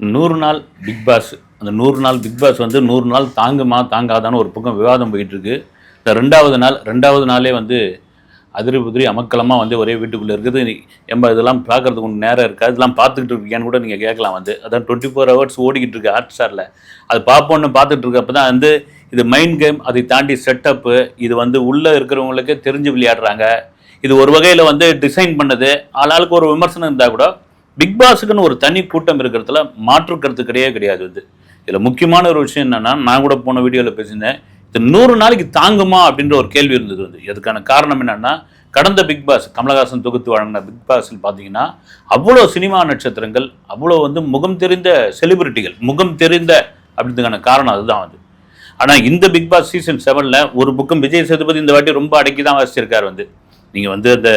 நூறு நாள் big pass அந்த நூறு நாள் பிக் பாஸ் வந்து நூறு நாள் தாங்குமா தாங்காதான்னு ஒரு பக்கம் விவாதம் போயிட்டுருக்கு. இந்த ரெண்டாவது நாள் ரெண்டாவது நாளே வந்து அதிரி புதிரி அமக்கலமாக வந்து ஒரே வீட்டுக்குள்ளே இருக்குது. எம்ப இதெல்லாம் பார்க்கறதுக்கு ஒன்று நேரம் இருக்காது இதெல்லாம் பார்த்துக்கிட்டு இருக்கியான்னு கூட நீங்கள் கேட்கலாம் வந்து. அதான் டுவெண்ட்டி ஃபோர் ஹவர்ஸ் ஓடிக்கிட்டு இருக்கு ஹாட் ஸ்டாரில் அது பார்ப்போன்னு பார்த்துட்டு இருக்கப்ப தான் வந்து இது மைண்ட் கேம் அதை தாண்டி செட்டப்பு இது வந்து உள்ளே இருக்கிறவங்களுக்கே தெரிஞ்சு விளையாடுறாங்க. இது ஒரு வகையில் வந்து டிசைன் பண்ணது. ஆளாளுக்கு ஒரு விமர்சனம் இருந்தால் கூட பிக் பாஸுக்குன்னு ஒரு தனி கூட்டம் இருக்கிறதுல மாற்று கருத்து கிடையவே கிடையாது இது இதில் முக்கியமான ஒரு விஷயம் என்னன்னா நான் கூட போன வீடியோவில் பேசியிருந்தேன் இது நூறு நாளைக்கு தாங்குமா அப்படின்ற ஒரு கேள்வி இருந்தது வந்து. இதுக்கான காரணம் என்னன்னா கடந்த பிக் பாஸ் கமலஹாசன் தொகுத்து வழங்கின பிக் பாஸில் பார்த்தீங்கன்னா அவ்வளோ சினிமா நட்சத்திரங்கள் அவ்வளோ வந்து முகம் தெரிந்த செலிபிரிட்டிகள் முகம் தெரிந்த அப்படின்றதுக்கான காரணம் அதுதான் வந்து ஆனால் இந்த பிக் பாஸ் சீசன் செவனில் ஒரு புக்கம் விஜய் சேதுபதி இந்த வாட்டி ரொம்ப அடக்கி தான் வாசிச்சிருக்காரு வந்து. நீங்கள் வந்து அந்த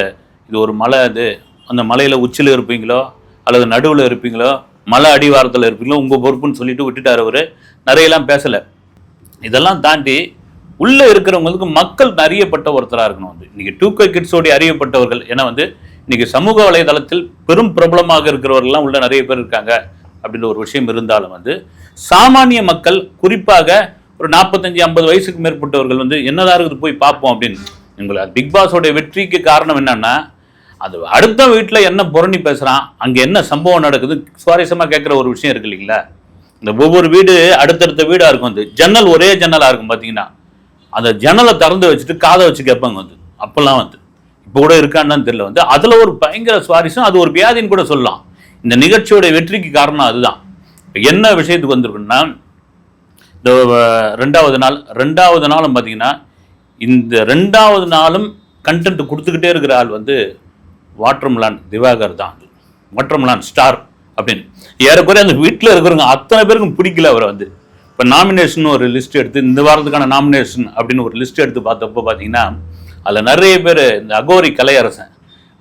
இது ஒரு மலை அது அந்த மலையில் உச்சியில் இருப்பீங்களோ அல்லது நடுவில் இருப்பீங்களோ மலை அடிவாரத்தில் இருப்பீங்களோ உங்கள் பொறுப்புன்னு சொல்லிட்டு விட்டுட்டார் அவர். நிறையெல்லாம் பேசலை. இதெல்லாம் தாண்டி உள்ளே இருக்கிறவங்களுக்கு மக்கள் அறியப்பட்ட ஒருத்தராக இருக்கணும் வந்து. இன்றைக்கி டூ கிட்ஸோடைய அறியப்பட்டவர்கள் ஏன்னா வந்து இன்றைக்கி சமூக வலைதளத்தில் பெரும் பிரபலமாக இருக்கிறவர்கள்லாம் உள்ள நிறைய பேர் இருக்காங்க அப்படின்ற ஒரு விஷயம் இருந்தாலும் வந்து சாமானிய மக்கள் குறிப்பாக ஒரு நாற்பத்தஞ்சு ஐம்பது வயசுக்கு மேற்பட்டவர்கள் வந்து என்னதான் இருக்குது போய் பார்ப்போம் அப்படின்னு. உங்களை பிக் பாஸோடைய வெற்றிக்கு காரணம் என்னன்னா அது அடுத்த வீட்டில் என்ன புரணி பேசுகிறான் அங்கே என்ன சம்பவம் நடக்குது சுவாரஸ்யமாக கேட்குற ஒரு விஷயம் இருக்கு இல்லைங்களா? இந்த ஒவ்வொரு வீடு அடுத்தடுத்த வீடாக இருக்கும் வந்து ஜன்னல் ஒரே ஜன்னலாக இருக்கும் பார்த்தீங்கன்னா அந்த ஜன்னலை திறந்து வச்சுட்டு காதை வச்சு கேட்பாங்க வந்து. அப்போல்லாம் வந்து. இப்போ கூட இருக்கான்னு தெரியல வந்து. அதில் ஒரு பயங்கர சுவாரஸ்யம் அது ஒரு வியாதின்னு கூட சொல்லலாம். இந்த நிகழ்ச்சியோட வெற்றிக்கு காரணம் அதுதான். என்ன விஷயத்துக்கு வந்திருக்குன்னா இந்த ரெண்டாவது நாள் ரெண்டாவது நாளும் பார்த்தீங்கன்னா இந்த ரெண்டாவது நாளும் கண்டென்ட் கொடுத்துக்கிட்டே இருக்கிற ஆள் வந்து வாட்டர்மலான் திவாகர் தான். வாட்டர்மலான் ஸ்டார் அப்படின்னு. ஏறக்குறைய அந்த வீட்டில் இருக்கிறவங்க அத்தனை பேருக்கும் பிடிக்கல அவரை வந்து. இப்போ நாமினேஷன் ஒரு லிஸ்ட் எடுத்து இந்த வாரத்துக்கான நாமினேஷன் அப்படின்னு ஒரு லிஸ்ட் எடுத்து பார்த்தப்போ பார்த்தீங்கன்னா அதில் நிறைய பேர் இந்த அகோரி கலையரசன்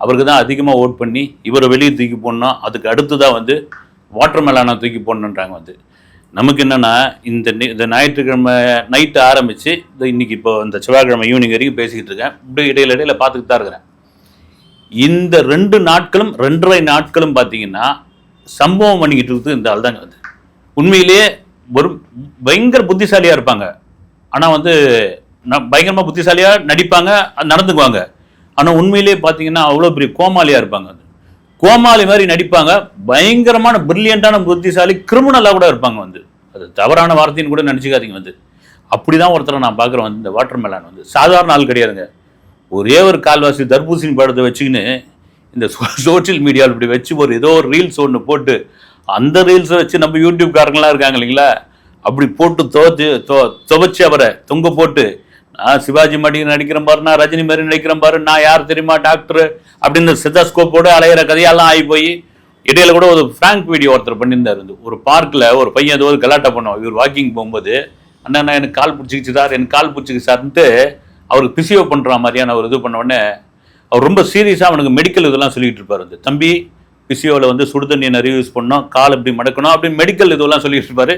அவருக்கு தான் அதிகமாக ஓட் பண்ணி இவரை வெளியே தூக்கி போடணும் அதுக்கு அடுத்ததாக வந்து வாட்டர்மெலானை தூக்கி போடணுன்றாங்க வந்து. நமக்கு என்னென்னா இந்த இந்த ஞாயிற்றுக்கிழமை நைட்டு ஆரம்பித்து இந்த இன்னைக்கு இப்போ இந்த செவ்வாய்க்கிழமை ஈவினிங் வரைக்கும் பேசிக்கிட்டு இருக்கேன். இப்படி இடையில இடையில பார்த்துக்கிட்டு தான் இருக்கிறேன். இந்த ரெண்டு நாட்களும் ரெண்டரை நாட்களும் பார்த்தீங்கன்னா சம்பவம் பண்ணிக்கிட்டு இருக்குது இந்த ஆள் தாங்க வந்து. உண்மையிலேயே ஒரு பயங்கர புத்திசாலியாக இருப்பாங்க. ஆனால் வந்து பயங்கரமாக புத்திசாலியாக நடிப்பாங்க அது நடந்துக்குவாங்க. ஆனால் உண்மையிலேயே பார்த்தீங்கன்னா அவ்வளோ பெரிய கோமாளியாக இருப்பாங்க அது. கோமாளி மாதிரி நடிப்பாங்க. பயங்கரமான பிரில்லியண்டான புத்திசாலி கிரிமினலாக கூட இருப்பாங்க வந்து. அது தவறான வார்த்தைன்னு கூட நினச்சிக்காதீங்க வந்து. அப்படிதான் ஒருத்தரை நான் பார்க்குறேன் வந்து இந்த வாட்டர் மெலான் வந்து. சாதாரண ஆள் கிடையாதுங்க. ஒரே ஒரு கால்வாசி தர்பூசணி படத்தை வச்சுக்கின்னு இந்த சோஷியல் மீடியாவில் இப்படி வச்சு ஒரு ஏதோ ஒரு ரீல்ஸ் ஒன்று போட்டு அந்த ரீல்ஸை வச்சு நம்ம யூடியூப்காரங்களாம் இருக்காங்க இல்லைங்களா? அப்படி போட்டு துவச்சு துவைச்சு அவரை தொங்க போட்டு நான் சிவாஜி மாதிரி நடிக்கிறேன் பாரு நான் ரஜினி மாதிரி நடிக்கிறேன் பாரு நான் யார் தெரியுமா டாக்டர் அப்படின்னு சித்தாஸ்கோப்போடு அலையிற கதையெல்லாம் ஆகி போய் இடையில கூட ஒரு ஃப்ராங்க் வீடியோ ஒருத்தர் பண்ணியிருந்தார். வந்து ஒரு பார்க்கில் ஒரு பையன் ஏதோ ஒரு கலாட்டா பண்ணுவான். இவர் வாக்கிங் போகும்போது அண்ணா நான் எனக்கு கால் பிடிச்சிக்கிச்சு சார் எனக்கு கால் பிடிச்சிக்கு சார்ன்ட்டு அவருக்கு பிசியோ பண்ணுற மாதிரியான ஒரு இது பண்ண அவர் ரொம்ப சீரியஸாக அவனுக்கு மெடிக்கல் இதெல்லாம் சொல்லிகிட்டு இருப்பார். வந்து தம்பி பிசியோவில் வந்து சுடு தண்ணியை நிறைய யூஸ் பண்ணோம் கால் இப்படி மடக்கணும் அப்படி மெடிக்கல் இதெல்லாம் சொல்லிட்டு இருப்பாரு.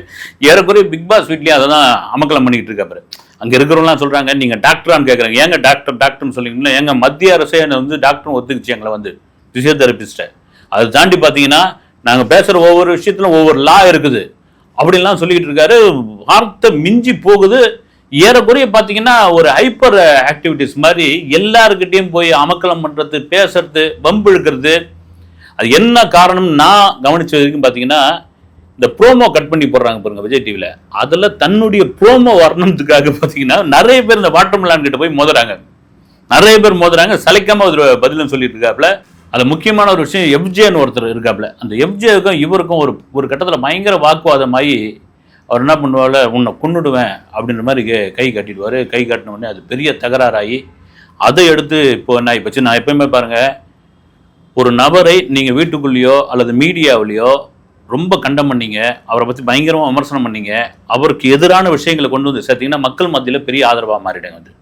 ஏறக்குறைய பிக் பாஸ் வீட்லேயே அதை தான் அமக்கலம் பண்ணிக்கிட்டு இருக்காரு அங்கே இருக்கிறவங்களாம் சொல்கிறாங்க நீங்கள் டாக்டரான்னு கேட்குறாங்க ஏங்க டாக்டர் டாக்டர்னு சொல்லிங்கன்னா எங்கள் மத்திய அரசே என்னை வந்து டாக்டரும் ஒத்துக்குச்சு எங்களை வந்து. பிசியோதெரபிஸ்ட்டை அதை தாண்டி பார்த்தீங்கன்னா நாங்கள் பேசுகிற ஒவ்வொரு விஷயத்திலும் ஒவ்வொரு லா இருக்குது. அப்படின்லாம் சொல்லிக்கிட்டு இருக்காரு. வார்த்தை மிஞ்சி போகுது. ஏறக்குறைய பார்த்தீங்கன்னா ஒரு ஹைப்பர் ஆக்டிவிட்டிஸ் மாதிரி எல்லாருக்கிட்டையும் போய் அமக்கலம் பண்ணுறது பேசுறது வம்பு இழுக்கிறது. அது என்ன காரணம்? நான் கவனிச்ச வரைக்கும் பார்த்தீங்கன்னா இந்த ப்ரோமோ கட் பண்ணி போடுறாங்க பாருங்க விஜய் டிவியில் அதில் தன்னுடைய ப்ரோமோ வரணுன்றதுக்காக பார்த்தீங்கன்னா நிறைய பேர் இந்த வாட்டர் மிலான் கிட்ட போய் மோதுறாங்க. நிறைய பேர் மோதுறாங்க. சளைக்காம ஒரு பதிலும் சொல்லிட்டு இருக்காப்புல அது முக்கியமான ஒரு விஷயம் எஃப்ஜேன்னு ஒருத்தர் இருக்காப்புல அந்த எஃப்ஜேவுக்கும் இவருக்கும் ஒரு ஒரு கட்டத்தில் பயங்கர வாக்குவாதமாகி அவர் என்ன பண்ணுவாள் உன்னை கொண்டுடுவேன் அப்படின்ற மாதிரி கை- கட்டிடுவார். கை காட்டின உடனே அது பெரிய தகராறாகி அதை எடுத்து இப்போ நான் இப்போ நான் எப்பயுமே பாருங்கள் ஒரு நபரை நீங்கள் வீட்டுக்குள்ளேயோ அல்லது மீடியாவிலேயோ ரொம்ப கண்டம் பண்ணீங்க அவரை பற்றி பயங்கரமாக விமர்சனம் பண்ணீங்க அவருக்கு எதிரான விஷயங்களை கொண்டு வந்து சேர்த்தீங்கன்னா மக்கள் மத்தியில் பெரிய ஆதரவாக மாறிடுங்க அது.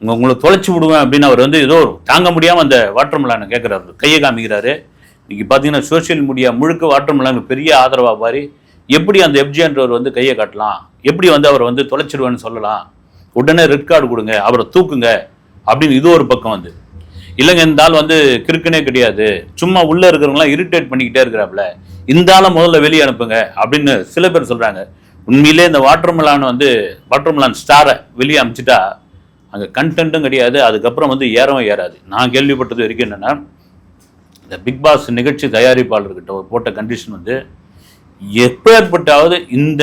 உங்க உங்களை தொலைச்சி விடுவேன் அப்படின்னு அவர் வந்து ஏதோ தாங்க முடியாமல் அந்த வாட்டர் மிலானை கேட்குறாரு கையை காமிக்கிறாரு. இன்னைக்கு பார்த்தீங்கன்னா சோஷியல் மீடியா முழுக்க வாட்டர் மிலானுக்கு பெரிய ஆதரவாக மாறி எப்படி அந்த எஃப்ஜின்றவர் வந்து கையை காட்டலாம்? எப்படி வந்து அவர் வந்து தொலைச்சிடுவேன்னு சொல்லலாம்? உடனே ரெட் கார்டு கொடுங்க அவரை தூக்குங்க அப்படின்னு இது ஒரு பக்கம் வந்து. இல்லைங்க இந்த ஆள் வந்து கிறுக்குனே கிடையாது. சும்மா உள்ளே இருக்கிறவங்களாம் இரிட்டேட் பண்ணிக்கிட்டே இருக்கிறாப்புல. இந்த ஆளை முதல்ல வெளியே அனுப்புங்க அப்படின்னு சில பேர் சொல்கிறாங்க உண்மையிலே இந்த வாட்டர்மிலான் வந்து வாட்டர்மிலான் ஸ்டாரை வெளியே அனுப்பிச்சிட்டா அங்கே கண்டென்ட்டும் கிடையாது. அதுக்கப்புறம் வந்து ஏறவும் ஏறாது. நான் கேள்விப்பட்டது வரைக்கும் என்னென்னா இந்த பிக் பாஸ் நிகழ்ச்சி தயாரிப்பாளர்கிட்ட போட்ட கண்டிஷன் வந்து எப்பேற்பட்டாவது இந்த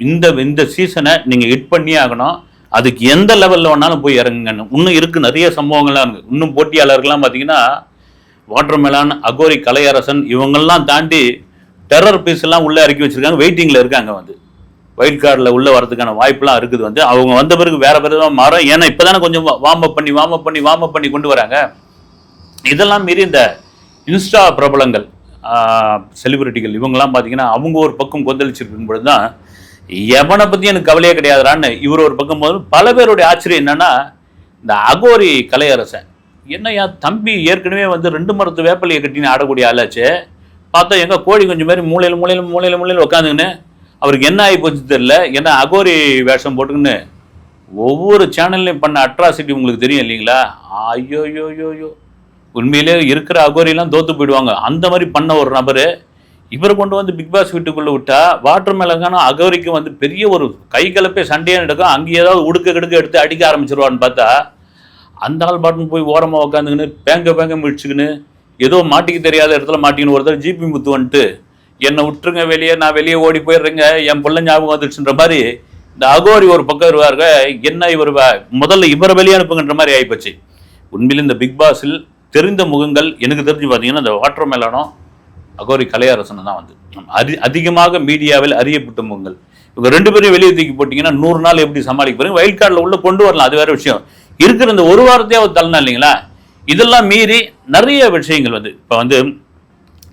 இந்த இந்த சீசனை நீங்கள் ஹிட் பண்ணியே ஆகணும். அதுக்கு எந்த லெவலில் வேணாலும் போய் இறங்குங்கன்னு. இன்னும் இருக்குது நிறைய சம்பவங்கள்லாம் இருக்குது இன்னும் போட்டியாளர்கள்லாம் பார்த்தீங்கன்னா வாட்டர்மெலான் அகோரி கலையரசன் இவங்கெல்லாம் தாண்டி டெரர் பீஸ் எல்லாம் உள்ளே இறக்கி வச்சிருக்காங்க. வெயிட்டிங்கில் இருக்காங்க வந்து. ஒயிட் கார்டில் உள்ளே வரதுக்கான வாய்ப்புலாம் இருக்குது வந்து. அவங்க வந்த பிறகு வேற தான் மாறும் ஏன்னா இப்போதானே கொஞ்சம் வார்ம் அப் பண்ணி வார்ம் அப் பண்ணி வார்ம் அப் பண்ணி கொண்டு வராங்க. இதெல்லாம் மீறி இந்த இன்ஸ்டா பிரபலங்கள் செலிபிரிட்டிகள் இவங்கெல்லாம் பார்த்தீங்கன்னா அவங்க ஒரு பக்கம் கொந்தளிச்சிருக்கும் பொழுது தான் எவனை பற்றி எனக்கு கவலையே கிடையாதுறான்னு இவர் ஒரு பக்கம் போது பல பேருடைய ஆச்சரியம் என்னன்னா இந்த அகோரி கலையரசன் என்னய்யா தம்பி ஏற்கனவே வந்து ரெண்டு மரத்து வேப்பலையை கட்டின்னு ஆடக்கூடிய ஆளாச்சு பார்த்தா எங்கள் கோழி கொஞ்சம் மாதிரி மூலையில் மூலையில் மூலையில் மூலையில் உட்காந்துங்கன்னு அவருக்கு என்ன ஆகி போச்சு தெரியல என்ன அகோரி வேஷம் போட்டுக்கின்னு ஒவ்வொரு சேனல்லையும் பண்ண அட்ராசிட்டி உங்களுக்கு தெரியும் இல்லைங்களா? ஐயோ யோ யோ யோ உண்மையிலே இருக்கிற அகோரியெல்லாம் தோத்து போயிடுவாங்க. அந்த மாதிரி பண்ண ஒரு நபர் இவரை கொண்டு வந்து பிக் பாஸ் வீட்டுக்குள்ளே விட்டா வாட்டர் மேலங்கான அகோரிக்கு வந்து பெரிய ஒரு கை கலப்பே சண்டையாக நடக்கும். அங்கே ஏதாவது உடுக்க கிடுக்க எடுத்து அடிக்க ஆரம்பிச்சிருவான்னு பார்த்தா அந்த ஆள் பாட்டுன்னு போய் ஓரமாக உட்காந்துக்கின்னு பேங்க பேங்க முடிச்சுக்கின்னு ஏதோ மாட்டிக்க தெரியாத இடத்துல மாட்டிக்கின்னு ஒருத்தர் ஜிபி முத்து வந்துட்டு என்னை விட்டுருங்க வெளியே நான் வெளியே ஓடி போயிடுறேங்க. என் பிள்ளை ஞாபகம் வந்துடுச்சுன்ற மாதிரி இந்த அகோரி ஒரு பக்கம் வருவாருங்க. என்ன இவர் வ- முதல்ல இவரை வெளியே அனுப்புங்கன்ற மாதிரி ஆகிப்போச்சு உண்மையில் இந்த பிக் பாஸில் தெரிந்த முகங்கள் எனக்கு தெரிஞ்சு பார்த்தீங்கன்னா இந்த வாட்டர் மேலானம் அகோரி கலையரசன் தான் வந்து. அதி அதிகமாக மீடியாவில் அறியப்பட்ட முகங்கள். இவங்க ரெண்டு பேரும் வெளியே தூக்கி போட்டிங்கன்னா நூறு நாள் எப்படி சமாளிக்க போறீங்க? வைல்ட் கார்டில் உள்ள கொண்டு வரலாம் அது வேற விஷயம். இருக்கிற இந்த ஒரு வாரத்தையே அவர் தள்ளனா இல்லைங்களா? இதெல்லாம் மீறி நிறைய விஷயங்கள் வந்து இப்போ வந்து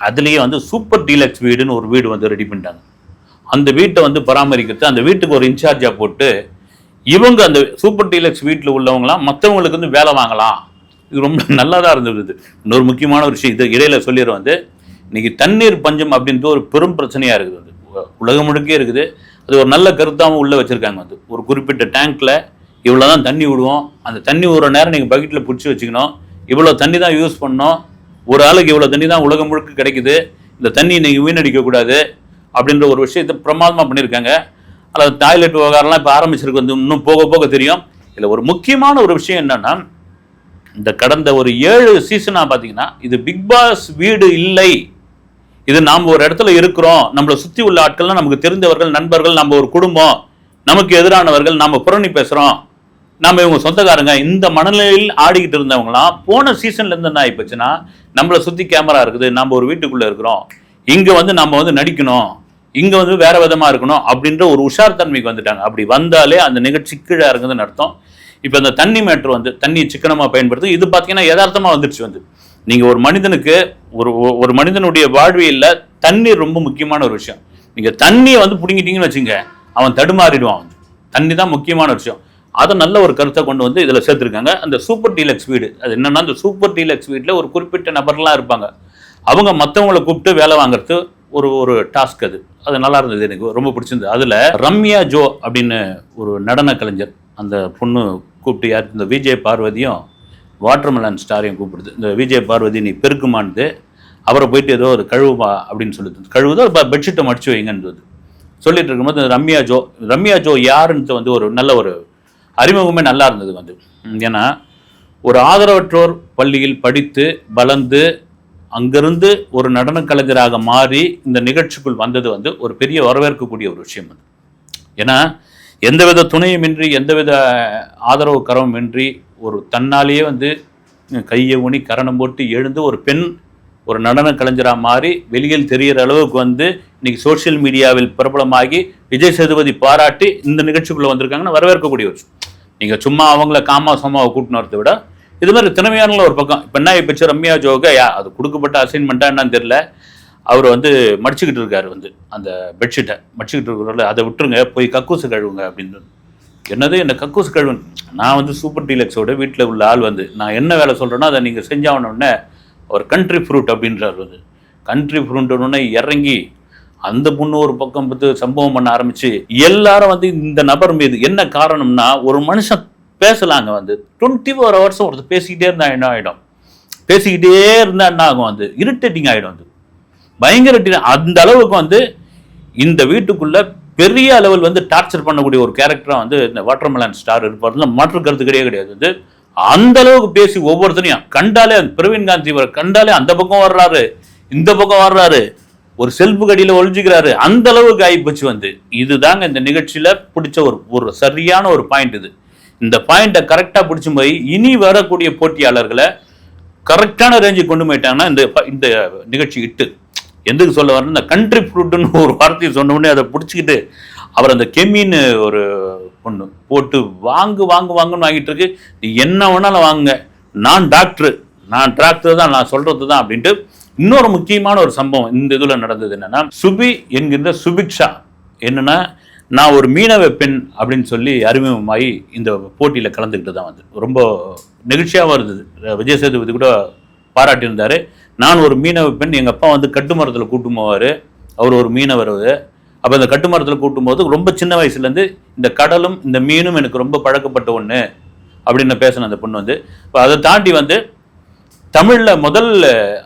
அதுலேயே வந்து சூப்பர் டீலக்ஸ் வீடுன்னு ஒரு வீடு வந்து ரெடி பண்ணிட்டாங்க. அந்த வீட்டை வந்து பராமரிக்கிறது அந்த வீட்டுக்கு ஒரு இன்சார்ஜாக போட்டு இவங்க அந்த சூப்பர் டீலக்ஸ் வீட்டில் உள்ளவங்களாம் மற்றவங்களுக்கு வந்து வேலை வாங்கலாம். இது ரொம்ப நல்லதாக இருந்திருக்குது இன்னொரு முக்கியமான ஒரு விஷயம் இது இடையில சொல்லிடுறோம் வந்து இன்னைக்கு தண்ணீர் பஞ்சம் அப்படின்றது ஒரு பெரும் பிரச்சனையாக இருக்குது வந்து. உ- உலகம் முழுக்கே இருக்குது. அது ஒரு நல்ல கருத்தாகவும் உள்ளே வச்சுருக்காங்க வந்து. ஒரு குறிப்பிட்ட டேங்க்கில் இவ்வளோ தான் தண்ணி விடுவோம். அந்த தண்ணி விடுற நேரம் நீங்கள் பக்கெட்டில் பிடிச்சி வச்சுக்கணும். இவ்வளோ தண்ணி தான் யூஸ் பண்ணணும். ஒரு ஆளுக்கு இவ்வளோ தண்ணி தான் உலகம் முழுக்க கிடைக்குது. இந்த தண்ணி நீங்கள் வீணடிக்கக்கூடாது அப்படின்ற ஒரு விஷயத்தை பிரமாதமாக பண்ணியிருக்காங்க அல்லது டாய்லெட் விவகாரம்லாம் இப்போ ஆரம்பிச்சிருக்கு வந்து இன்னும் போக போக தெரியும். இதில் ஒரு முக்கியமான ஒரு விஷயம் என்னென்னா இந்த கடந்த ஒரு ஏழு சீசனாக பார்த்தீங்கன்னா இது பிக் பாஸ் வீடு இல்லை. இது நாம் ஒரு இடத்துல இருக்கிறோம். நம்மளை சுற்றி உள்ள ஆட்கள்லாம் நமக்கு தெரிந்தவர்கள் நண்பர்கள் நம்ம ஒரு குடும்பம். நமக்கு எதிரானவர்கள் நம்ம புரணி பேசுகிறோம் நம்ம இவங்க சொந்தக்காரங்க. இந்த மனநிலையில் ஆடிக்கிட்டு இருந்தவங்களாம் போன சீசன்ல இருந்து என்ன ஆயிப்போச்சுன்னா நம்மளை சுற்றி கேமரா இருக்குது. நம்ம ஒரு வீட்டுக்குள்ளே இருக்கிறோம். இங்கே வந்து நம்ம வந்து நடிக்கணும். இங்கே வந்து வேற விதமாக இருக்கணும் அப்படின்ற ஒரு உஷார் தன்மைக்கு வந்துட்டாங்க. அப்படி வந்தாலே அந்த நிகழ்ச்சி கீழே இறங்குதுன்னு அர்த்தம். இப்போ இந்த தண்ணி மேட்ரு வந்து தண்ணியை சிக்கனமாக பயன்படுத்தும் இது பார்த்தீங்கன்னா யதார்த்தமாக வந்துருச்சு வந்து. நீங்கள் ஒரு மனிதனுக்கு ஒரு ஒரு மனிதனுடைய வாழ்வியில் தண்ணீர் ரொம்ப முக்கியமான ஒரு விஷயம். நீங்கள் தண்ணியை வந்து பிடுங்கிட்டீங்கன்னு வச்சுங்க அவன் தடுமாறிடுவான் வந்து. தண்ணி தான் முக்கியமான விஷயம். அதை நல்ல ஒரு கருத்தை கொண்டு வந்து இதில் சேர்த்துருக்காங்க. அந்த சூப்பர் டீலக்ஸ் வீடு அது என்னென்னா அந்த சூப்பர் டீலக்ஸ் வீட்டில் ஒரு குறிப்பிட்ட நபர்லாம் இருப்பாங்க. அவங்க மற்றவங்கள கூப்பிட்டு வேலை வாங்குறது ஒரு ஒரு டாஸ்க் அது. அது நல்லா இருந்தது எனக்கு ரொம்ப பிடிச்சிருந்தது. அதில் ரம்யா ஜோ அப்படின்னு ஒரு நடன கலைஞர் அந்த பொண்ணு கூப்பிட்டு யார்? இந்த விஜய் பார்வதியும் வாட்டர்மெலன் ஸ்டாரையும் கூப்பிடுது. இந்த விஜய் பார்வதி நீ பெருக்குமானது அவரை போயிட்டு ஏதோ ஒரு கழுவுமா அப்படின்னு சொல்லுது கழுவுதோ பெட்ஷீட்டை மடிச்சு வைங்கன்றது. சொல்லிட்டு இருக்கும்போது இந்த ரம்யா ஜோ ரம்யா ஜோ யாருன்றது வந்து ஒரு நல்ல ஒரு அறிமுகமே நல்லா இருந்தது வந்து. ஏன்னா ஒரு ஆதரவற்றோர் பள்ளியில் படித்து வளர்ந்து அங்கிருந்து ஒரு நடன கலைஞராக மாறி இந்த நிகழ்ச்சிக்குள் வந்தது வந்து ஒரு பெரிய வரவேற்கக்கூடிய ஒரு விஷயம் அது. ஏன்னா எந்தவித துணையுமின்றி எந்தவித ஆதரவு கரமுமின்றி ஒரு தன்னாலேயே வந்து கையை ஊனி கரணம் போட்டு எழுந்து ஒரு பெண் ஒரு நடன கலைஞராக மாறி வெளியில் தெரிகிற அளவுக்கு வந்து இன்னைக்கு சோஷியல் மீடியாவில் பிரபலமாகி விஜய் சேதுபதி பாராட்டி இந்த நிகழ்ச்சிக்குள்ளே வந்திருக்காங்கன்னு வரவேற்கக்கூடிய ஒரு நீங்கள் சும்மா அவங்கள காமா சமாவை கூட்டின்னு வரதை விட இது மாதிரி திறமையான ஒரு பக்கம். இப்போ என்ன இப்போ ரம்யா ஜோக யா அது கொடுக்கப்பட்ட அசைன்மெண்ட்டா என்னன்னு தெரியல. அவர் வந்து மடிச்சுக்கிட்டு இருக்காரு வந்து அந்த பெட்ஷீட்டை மடிச்சுக்கிட்டு இருக்கிறவர்கள் அதை விட்டுருங்க போய் கக்கூசு கழுவுங்க அப்படின்னு. என்னது என்ன கக்கூசு கழுவு நான் வந்து சூப்பர் டீலக்ஸோட வீட்டில் உள்ள ஆள் வந்து நான் என்ன வேலை சொல்கிறேன்னா அதை நீங்கள் செஞ்சாகணுன்னே ஒரு கண்ட்ரி ஃப்ரூட் அப்படின்றார் வந்து. கண்ட்ரி ஃப்ரூட்னு இறங்கி அந்த பொண்ணு ஒரு பக்கம் பார்த்து சம்பவம் பண்ண ஆரம்பிச்சு எல்லாரும் வந்து இந்த நபர் மீது என்ன காரணம்னா ஒரு மனுஷன் பேசலாங்க வந்து. டுவெண்ட்டி ஃபோர் ஹவர்ஸும் ஒருத்தர் பேசிக்கிட்டே இருந்தால் என்ன ஆகிடும் பேசிக்கிட்டே இருந்தால் என்ன ஆகும் வந்து? இரிட்டேட்டிங் ஆகிடும் அது பயங்கர அந்த அளவுக்கு வந்து இந்த வீட்டுக்குள்ள பெரிய அளவில் வந்து டார்ச்சர் பண்ணக்கூடிய ஒரு கேரக்டராக வந்து இந்த வாட்டர்மெலன் ஸ்டார் இருப்பார்ல மாற்று கருத்து கிடையாது கிடையாது. வந்து அந்த அளவுக்கு பேசி ஒவ்வொருத்தரையும் கண்டாலே அந்த பிரவீன் காந்தி இவரை கண்டாலே அந்த பக்கம் வர்றாரு இந்த பக்கம் வர்றாரு ஒரு செல்ஃபு கடியில் ஒழிஞ்சுக்கிறாரு அந்த அளவுக்கு ஆகிப்போச்சு வந்து. இதுதாங்க இந்த நிகழ்ச்சியில் பிடிச்ச ஒரு ஒரு சரியான ஒரு பாயிண்ட் இது. இந்த பாயிண்ட்டை கரெக்டாக பிடிச்சி போய் இனி வரக்கூடிய போட்டியாளர்களை கரெக்டான ரேஞ்சுக்கு கொண்டு போயிட்டாங்கன்னா இந்த ப- இந்த நிகழ்ச்சி இட்டு. எதுக்கு சொல்ல வரேன் இந்த கண்ட்ரி ஃப்ரூட்டுன்னு ஒரு வார்த்தையை சொன்ன உடனே அதை பிடிச்சிக்கிட்டு அவர் அந்த கெமின்னு ஒரு பொண்ணு போட்டு வாங்கு வாங்கு வாங்குன்னு வாங்கிட்டு இருக்கு. நீ என்ன வேணாலும் வாங்குங்க. நான் டாக்டரு நான் டாக்டர் தான் நான் சொல்கிறது தான் அப்படின்ட்டு இன்னொரு முக்கியமான ஒரு சம்பவம் இந்த இதில் நடந்தது என்னென்னா சுபி என்கின்ற சுபிக்ஷா என்னென்னா நான் ஒரு மீனவ பெண் அப்படின்னு சொல்லி அறிமுகமாகி இந்த போட்டியில் கலந்துக்கிட்டு தான் வந்து. ரொம்ப நெகிழ்ச்சியாகவும் இருந்தது. விஜய் சேதுபதி கூட பாராட்டியிருந்தார். நான் ஒரு மீனவ பெண் எங்கள் அப்பா வந்து கட்டுமரத்தில் கூட்டும் போவார் அவர் ஒரு மீனவர் அப்போ இந்த கட்டுமரத்தில் கூட்டும் போது ரொம்ப சின்ன வயசுலேருந்து இந்த கடலும் இந்த மீனும் எனக்கு ரொம்ப பழக்கப்பட்ட ஒன்று அப்படின்னு பேசின அந்த பொண்ணு வந்து. இப்போ அதை தாண்டி வந்து தமிழில் முதல்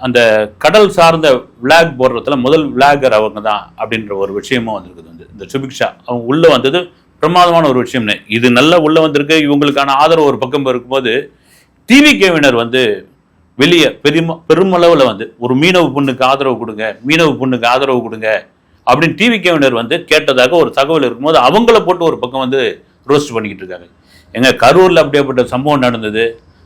அந்த கடல் சார்ந்த விளாக் போடுறதுல முதல் விளாகர் அவங்க தான் அப்படின்ற ஒரு விஷயமும் வந்திருக்குது வந்து. இந்த சுபிக்ஷா அவங்க உள்ளே வந்தது பிரமாதமான ஒரு விஷயம்னு. இது நல்லா உள்ளே வந்திருக்கு. இவங்களுக்கான ஆதரவு ஒரு பக்கம் இருக்கும்போது டிவி கேவினர் வந்து வெளியே பெரும பெருமளவில் வந்து ஒரு மீனவ பொண்ணுக்கு ஆதரவு கொடுங்க மீனவ பொண்ணுக்கு ஆதரவு கொடுங்க அப்படின்னு டிவி கேவினர் வந்து கேட்டதாக ஒரு தகவல் இருக்கும்போது அவங்கள போட்டு ஒரு பக்கம் வந்து ரோஸ்ட் பண்ணிக்கிட்டு இருக்காங்க. எங்க கரூரில் அப்படியேப்பட்ட சம்பவம் நடந்தது.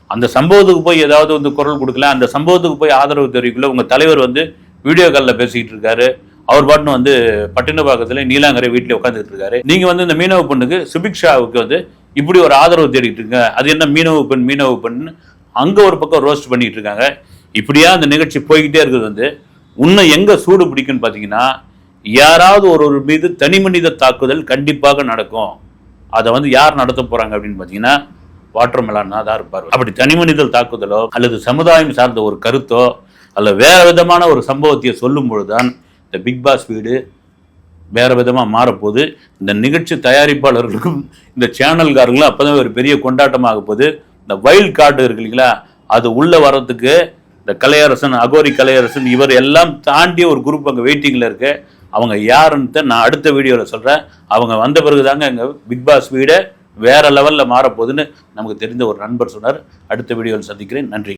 அந்த சம்பவத்துக்கு போய் ஏதாவது வந்து குரல் கொடுக்கல. அந்த சம்பவத்துக்கு போய் ஆதரவு தெரிவிக்கல. உங்கள் தலைவர் வந்து வீடியோ காலில் பேசிக்கிட்டு இருக்காரு. அவர் பாட்டுன்னு வந்து பட்டினப்பாக்கத்தில் நீலாங்கரை வீட்டில் உட்காந்துட்டு இருக்காரு. நீங்கள் வந்து இந்த மீனவ பெண்ணுக்கு சுபிக்ஷாவுக்கு வந்து இப்படி ஒரு ஆதரவு தேடிக்கிட்டு இருக்கீங்க. அது என்ன மீனவ பெண் மீனவ பெண் அங்கே ஒரு பக்கம் ரோஸ்ட் பண்ணிகிட்டு இருக்காங்க. இப்படியா அந்த நிகழ்ச்சி போய்கிட்டே இருக்குது வந்து இன்னும் எங்கே சூடு பிடிக்குன்னு பார்த்தீங்கன்னா யாராவது ஒரு மீது தனி மனித தாக்குதல் கண்டிப்பாக நடக்கும். அதை வந்து யார் நடத்த போகிறாங்க அப்படின்னு பார்த்தீங்கன்னா வாட்டர் மெலானா தான் இருப்பார். அப்படி தனி மனித தாக்குதலோ அல்லது சமுதாயம் சார்ந்த ஒரு கருத்தோ அல்ல வேறு விதமான ஒரு சம்பவத்தையை சொல்லும் பொழுதுதான் இந்த பிக் பாஸ் வீடு வேறு விதமாக மாறப்போகுது. இந்த நிகழ்ச்சி தயாரிப்பாளர்களுக்கும் இந்த சேனல்காரர்களும் அப்பதான் ஒரு பெரிய கொண்டாட்டமாக போகுது. இந்த வைல்ட் கார்டு இருக்கு இல்லைங்களா? அது உள்ளே வர்றதுக்கு இந்த கலையரசன் அகோரி கலையரசன் இவர் எல்லாம் தாண்டி ஒரு குரூப் அங்கே வெயிட்டிங்கில் இருக்கு. அவங்க யாருன்னு நான் அடுத்த வீடியோவில் சொல்கிறேன் அவங்க வந்த பிறகு தாங்க எங்கள் பிக் பாஸ் வீடை வேற லெவலில் மாறப்போகுதுன்னு நமக்கு தெரிந்த ஒரு நண்பர் சொன்னார். அடுத்த வீடியோவில் சந்திக்கிறேன். நன்றி.